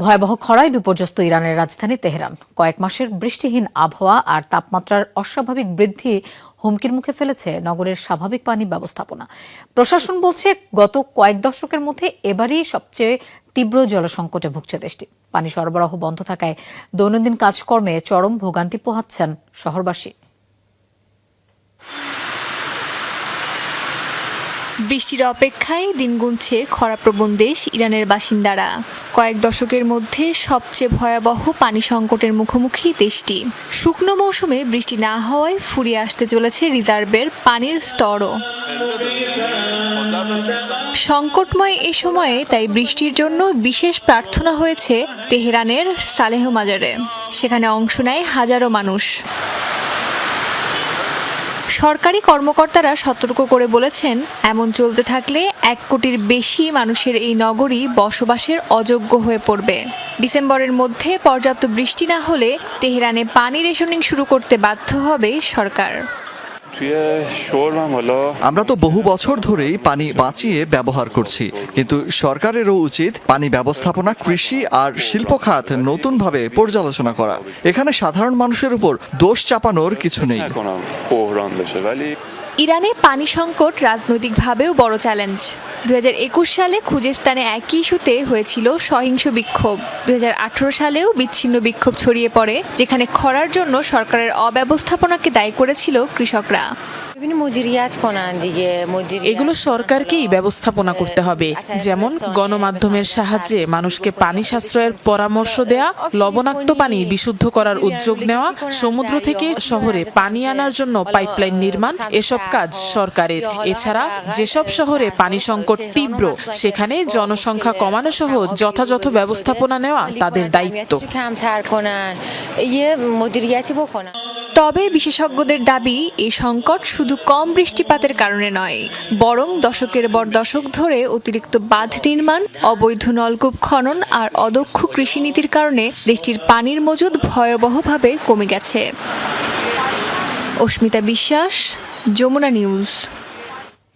ভয়াবহ খরায় বিপর্যস্ত ইরানের রাজধানী তেহরান। কয়েক মাসের বৃষ্টিহীন আবহাওয়া আর তাপমাত্রার অস্বাভাবিক বৃদ্ধি হুমকির মুখে ফেলেছে নগরের স্বাভাবিক পানি ব্যবস্থাপনা। প্রশাসন বলছে, গত কয়েক দশকের মধ্যে এবারই সবচেয়ে তীব্র জলসংকটে ভুগছে দেশটি। পানি সরবরাহ বন্ধ থাকায় দৈনন্দিন কাজকর্মে চরম ভোগান্তি পোহাচ্ছেন শহরবাসী। বৃষ্টির অপেক্ষায় দিন গুনছে খরাপ্রবণ দেশ ইরানের বাসিন্দারা। কয়েক দশকের মধ্যে সবচেয়ে ভয়াবহ পানি সংকটের মুখোমুখি দেশটি। শুকনো মৌসুমে বৃষ্টি না হওয়ায় ফুরিয়ে আসতে চলেছে রিজার্ভের পানির স্তরও। সংকটময় এ সময়ে তাই বৃষ্টির জন্য বিশেষ প্রার্থনা হয়েছে তেহরানের সালেহ মাজারে সেখানে অংশ নেয় হাজারো মানুষ। সরকারি কর্মকর্তারা সতর্ক করে বলেছেন, এমন চলতে থাকলে এক কোটির বেশি মানুষের এই নগরী বসবাসের অযোগ্য হয়ে পড়বে। ডিসেম্বরের মধ্যে পর্যাপ্ত বৃষ্টি না হলে তেহরানে পানি রেশনিং শুরু করতে বাধ্য হবে সরকার। আমরা তো বহু বছর ধরেই পানি বাঁচিয়ে ব্যবহার করছি কিন্তু সরকারেরও উচিত পানি ব্যবস্থাপনা কৃষি আর শিল্প খাত নতুনভাবে পর্যালোচনা করা। এখানে সাধারণ মানুষের উপর দোষ চাপানোর কিছু নেই। ইরানে পানি সংকট রাজনৈতিকভাবেও বড় চ্যালেঞ্জ। দুই হাজার একুশ সালে খুজিস্তানে একই ইস্যুতে হয়েছিল সহিংস বিক্ষোভ। দুই হাজার আঠারো সালেও বিচ্ছিন্ন বিক্ষোভ ছড়িয়ে পড়ে যেখানে খরার জন্য সরকারের অব্যবস্থাপনাকে দায়ী করেছিল কৃষকরা। এগুলো সরকারকেই ব্যবস্থাপনা করতে হবে। যেমন গণমাধ্যমের সাহায্যে মানুষকে পানি সাশ্রয়ের পরামর্শ দেয়া লবণাক্ত পানি বিশুদ্ধ করার উদ্যোগ নেওয়া সমুদ্র থেকে শহরে পানি আনার জন্য পাইপলাইন নির্মাণ এসব কাজ সরকারের। এছাড়া যেসব শহরে পানি সংকট সংকট তীব্র। সেখানে জনসংখ্যা কমানো সহ যথাযথ ব্যবস্থাপনা নেওয়া তাদের দায়িত্ব। তবে বিশেষজ্ঞদের দাবি এই সংকট শুধু কম বৃষ্টিপাতের কারণে নয়, বরং দশকের পর দশক ধরে অতিরিক্ত বাঁধ নির্মাণ, অবৈধ নলকূপ খনন আর অদক্ষ কৃষিনীতির কারণে দেশটির পানির মজুদ ভয়াবহভাবে কমে গেছে। অস্মিতা বিশ্বাস, যমুনা নিউজ।